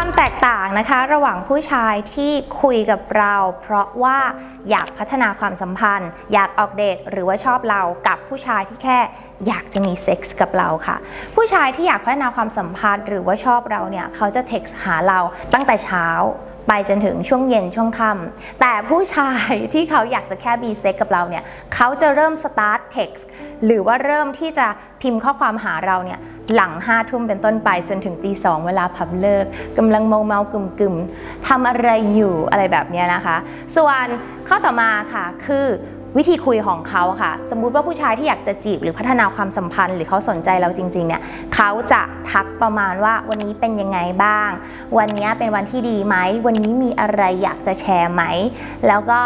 ความแตกต่างนะคะ ระหว่างผู้ชายที่คุยกับเรา เพราะว่าอยากพัฒนาความสัมพันธ์ อยากออกเดทหรือว่าชอบเรากับผู้ชายที่แค่อยากจะมีเซ็กส์กับเราค่ะ ผู้ชายที่อยากพัฒนาความสัมพันธ์ หรือว่าชอบเราเนี่ยเขาจะเท็กซ์หาเราตั้งแต่เช้า ไปจนถึงช่วงเย็นช่วงค่ำแต่ผู้ชายที่เขาอยากจะแค่มีเซ็กกับเราเนี่ยเขาจะเริ่มสตาร์ทเท็กซ์หรือว่าเริ่มที่จะพิมพ์ข้อความหาเราเนี่ยหลังห้าทุ่มเป็นต้นไปจนถึงตีสองเวลาพับเลิกกำลังเมาเมากึ่มกึ่มทำอะไรอยู่อะไรแบบนี้นะคะ ส่วนข้อต่อมาค่ะคือ วิธีคุยของเขาค่ะ สมมุติว่าผู้ชายที่อยากจะจีบหรือพัฒนาความสัมพันธ์ หรือเขาสนใจเราจริงๆเนี่ยเขาจะทักประมาณว่าวันนี้เป็นยังไงบ้าง วันนี้เป็นวันที่ดีไหม วันนี้มีอะไรอยากจะแชร์ไหม แล้วก็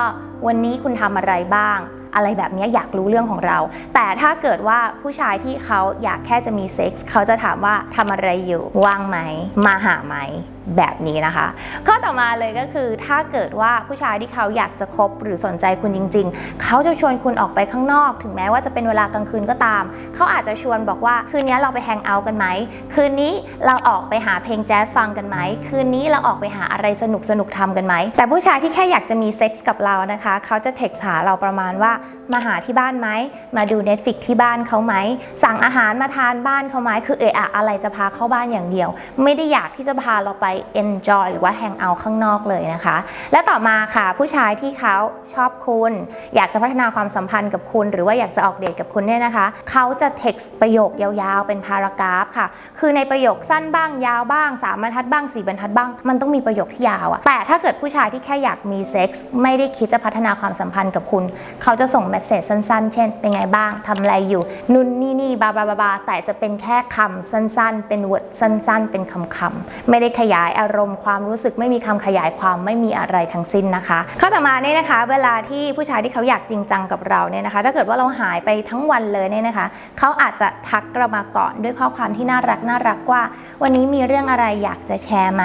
วันนี้คุณทำอะไรบ้าง อะไรแบบนี้อยากรู้เรื่องของเรา แต่ถ้าเกิดว่าผู้ชายที่เขาอยากแค่จะมีเซ็กส์เขาจะถามว่าทำอะไรอยู่ว่างไหม มาหาไหม แบบนี้นะคะ ข้อต่อมาเลยก็คือถ้าเกิดว่าผู้ชายที่เขาอยากจะคบหรือสนใจคุณจริง ๆ เขาจะชวนคุณออกไปข้างนอก ถึงแม้ว่าจะเป็นเวลากลางคืนก็ตาม เขาอาจจะชวนบอกว่าคืนนี้เราไปแฮงเอาท์กันไหม คืนนี้เราออกไปหาเพลงแจ๊สฟังกันไหม คืนนี้เราออกไปหาอะไรสนุกสนุกทำกันไหม แต่ผู้ชายที่แค่อยากจะมีเซ็กส์กับเรานะคะ เขาจะเท็กซ์หาเราประมาณว่ามาหาที่บ้านไหม มาดู Netflix ที่บ้านเขาไหม สั่งอาหารมาทานบ้านเขาไหมคือเอะอะอะไรจะพาเข้าบ้านอย่างเดียว ไม่ได้อยากที่จะพาเราไป enjoy หรือว่าแฮงเอาท์ข้างนอกเลยนะคะ และต่อมาค่ะผู้ชายที่เขาชอบคุณ อยากจะพัฒนาความสัมพันธ์กับคุณ หรือว่าอยากจะออกเดทกับคุณเนี่ยนะคะเขาจะ text ประโยคยาวๆ เป็นพารากราฟค่ะ คือในประโยคสั้นบ้างยาวบ้างสามบรรทัดบ้างสี่บรรทัดบ้าง มันต้องมีประโยคที่ยาวอะแต่ถ้าเกิดผู้ชายที่แค่อยากมีเซ็กส์ไม่ได้คิดจะพัฒนาความสัมพันธ์กับคุณ เขาจะส่งเมสเซจสั้นๆ เช่น เป็นไงบ้างทำอะไรอยู่นู่นนี่นี่บาบาบาบาแต่จะเป็นแค่คำสั้นๆ เป็นว o ร์ดสั้นๆ เป็นคำๆไม่ได้ขยายอารมณ์ความรู้สึกไม่มีคำขยายความไม่มีอะไรทั้งสิ้นนะคะ ข้อต่อมาเนี่ยนะคะ เวลาที่ผู้ชายที่เขาอยากจริงจังกับเราเนี่ยนะคะ ถ้าเกิดว่าเราหายไปทั้งวันเลยเนี่ยนะคะเขาอาจจะทักเรามาก่อนด้วยข้อความที่น่ารักน่ารักว่า วันนี้มีเรื่องอะไรอยากจะแชร์ไหม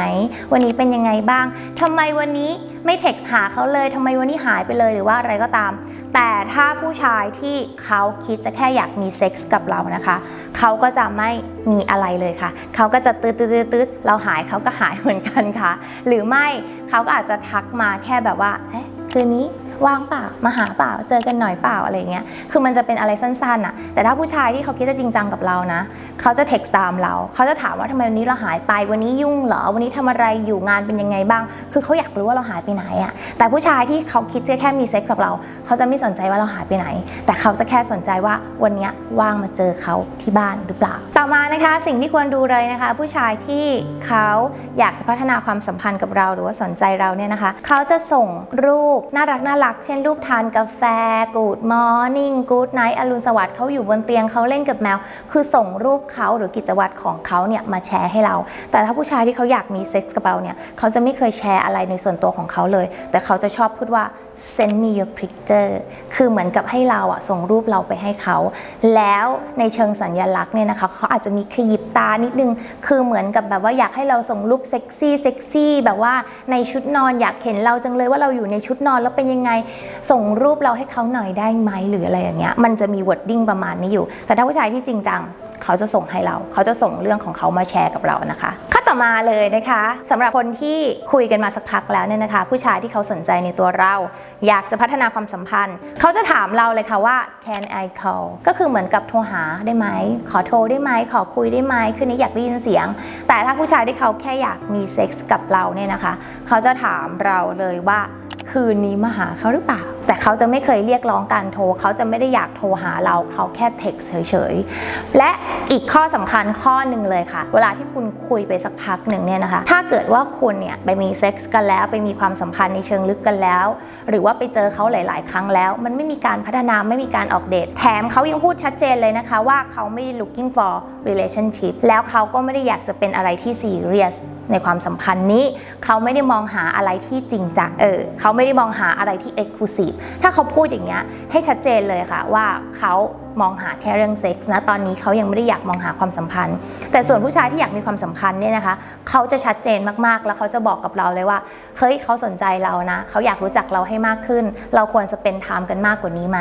วันนี้เป็นยังไงบ้างทำไมวันนี้ไม่เท็กซ์หาเขาเลยทำไมวันนี้หายไปเลยหรือว่าอะไรก็ตาม แต่ถ้าผู้ชายที่เขาคิดจะแค่อยากมีเซ็กส์กับเรานะคะ เขาก็จะไม่มีอะไรเลยค่ะ เขาก็จะตืดตืดตืดเราหายเขาก็หายเหมือนกันค่ะ หรือไม่เขาก็อาจจะทักมาแค่แบบว่าเอ๊ะคืนนี้ ว่างเปล่ามาหาเปล่าเจอกันหน่อยเปล่าอะไรเงี้ยคือมันจะเป็นอะไรสั้นๆอะแต่ถ้าผู้ชายที่เขาคิดจะจริงจังกับเรานะ เขาจะเท็กซ์ตามเรา เขาจะถามว่าทำไมวันนี้เราหายไปวันนี้ยุ่งเหรอวันนี้ทำอะไรอยู่งานเป็นยังไงบ้าง คือเขาอยากรู้ว่าเราหายไปไหนอะแต่ผู้ชายที่เขาคิดจะแค่มีเซ็กส์กับเรา เขาจะไม่สนใจว่าเราหายไปไหน แต่เขาจะแค่สนใจว่าวันนี้ว่างมาเจอเขาที่บ้านหรือเปล่า ต่อมานะคะสิ่งที่ควรดูเลยนะคะ ผู้ชายที่เขาอยากจะพัฒนาความสัมพันธ์กับเราหรือว่าสนใจเราเนี่ยนะคะ เขาจะส่งรูปน่ารักน่ารักเช่นรูปทานกาแฟ Good Morning Good Night อรุณสวัสดิ์เขาอยู่บนเตียงเขาเล่นกับแมว คือส่งรูปเขาหรือกิจวัตรของเขาเนี่ยมาแชร์ให้เรา แต่ถ้าผู้ชายที่เขาอยากมีเซ็กส์กับเราเนี่ยเขาจะไม่เคยแชร์อะไรในส่วนตัวของเขาเลย แต่เขาจะชอบพูดว่า send me your picture คือเหมือนกับให้เราอะส่งรูปเราไปให้เขา แล้วในเชิงสัญลักษณ์เนี่ยนะคะเขาอาจจะมีขยิบตานิดนึง คือเหมือนกับแบบว่าอยากให้เราส่งรูปเซ็กซี่เซ็กซี่แบบว่าในชุดนอนอยากเห็นเราจังเลยว่าเราอยู่ในชุดนอนแล้วเป็นยังไงส่งรูปเราให้เขาหน่อยได้ไหมหรืออะไรอย่างเงี้ยมันจะมีวอร์ดดิ้งประมาณนี้อยู่ แต่ถ้าผู้ชายที่จริงจังเขาจะส่งให้เรา เขาจะส่งเรื่องของเขามาแชร์กับเรานะคะข้อต่อมาเลยนะคะสำหรับคนที่คุยกันมาสักพักแล้วเนี่ยนะคะ ผู้ชายที่เขาสนใจในตัวเรา อยากจะพัฒนาความสัมพันธ์ เขาจะถามเราเลยค่ะว่า can I call ก็คือเหมือนกับโทรหาได้ไหม ขอโทรได้ไหม ขอคุยได้ไหม คืนนี้อยากได้ยินเสียง แต่ถ้าผู้ชายที่เขาแค่อยากมีเซ็กส์กับเราเนี่ยนะคะ เขาจะถามเราเลยว่า คืนนี้มาหาเขาหรือเปล่า แต่เขาจะไม่เคยเรียกร้องการโทร เขาจะไม่ได้อยากโทรหาเราเขาแค่เท็กซ์เฉยๆ และอีกข้อสำคัญข้อหนึ่งเลยค่ะ เวลาที่คุณคุยไปสักพักหนึ่งเนี่ยนะคะ ถ้าเกิดว่าคุณเนี่ยไปมีเซ็กส์กันแล้ว ไปมีความสัมพันธ์ในเชิงลึกกันแล้ว หรือว่าไปเจอเขาหลาย ๆ ครั้งแล้ว มันไม่มีการพัฒนาไม่มีการออกเดทแถมเขายังพูดชัดเจนเลยนะคะ ว่าเขาไม่ได้ looking for relationship แล้วเขาก็ไม่ได้อยากจะเป็นอะไรที่ serious ในความสัมพันธ์นี้ เขาไม่ได้มองหาอะไรที่จริงจังเออเขาไม่ได้มองหาอะไรที่ exclusive ถ้าเขาพูดอย่างเงี้ยให้ชัดเจนเลยค่ะว่าเขา มองหาแค่เรื่องเซ็กส์นะตอนนี้เขายังไม่ได้อยากมองหาความสัมพันธ์ แต่ส่วนผู้ชายที่อยากมีความสัมพันธ์เนี่ยนะคะเขาจะชัดเจนมากๆ แล้วเขาจะบอกกับเราเลยว่าเฮ้ยเขาสนใจเรานะเขาอยากรู้จักเราให้มากขึ้น เราควรจะเป็นไทม์กันมากกว่านี้ไหม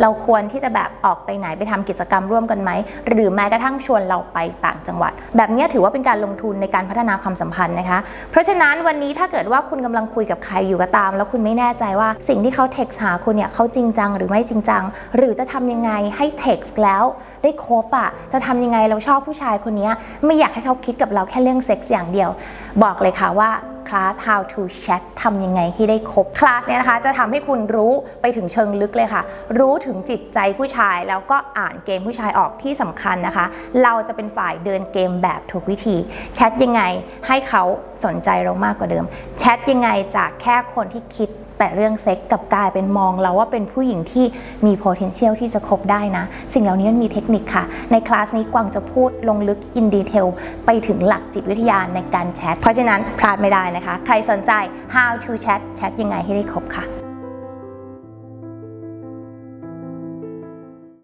เราควรที่จะแบบออกไปไหนไปทำกิจกรรมร่วมกันไหมหรือแม้กระทั่งชวนเราไปต่างจังหวัด แบบนี้ถือว่าเป็นการลงทุนในการพัฒนาความสัมพันธ์นะคะ เพราะฉะนั้นวันนี้ถ้าเกิดว่าคุณกำลังคุยกับใครอยู่ก็ตาม แล้วคุณไม่แน่ใจว่าสิ่งที่เขาเท็กซ์หาคุณเนี่ยเขาจริงจังหรือไม่จริงจัง หรือจะทำยังไงให้เท็กซ์แล้วได้คบอะจะทำยังไงเราชอบผู้ชายคนนี้ไม่อยากให้เขาคิดกับเราแค่เรื่องเซ็กส์อย่างเดียว บอกเลยค่ะว่าคลาส how to chat ทำยังไงให้ได้ครบคลาสเนี่ยนะคะ จะทำให้คุณรู้ไปถึงเชิงลึกเลยค่ะ รู้ถึงจิตใจผู้ชายแล้วก็อ่านเกมผู้ชายออกที่สำคัญนะคะ เราจะเป็นฝ่ายเดินเกมแบบถูกวิธี แชทยังไงให้เขาสนใจเรามากกว่าเดิม แชทยังไงจากแค่คนที่คิด แต่เรื่องเซ็กกับกลายเป็นมองเราว่าเป็นผู้หญิงที่มี potential ที่จะคบได้นะ สิ่งเหล่านี้มันมีเทคนิคค่ะ ในคลาสนี้กวางจะพูดลงลึก in detail ไปถึงหลักจิตวิทยาในการแชทเพราะฉะนั้นพลาดไม่ได้นะคะ ใครสนใจ how to chat แชทยังไงให้ได้ครบค่ะ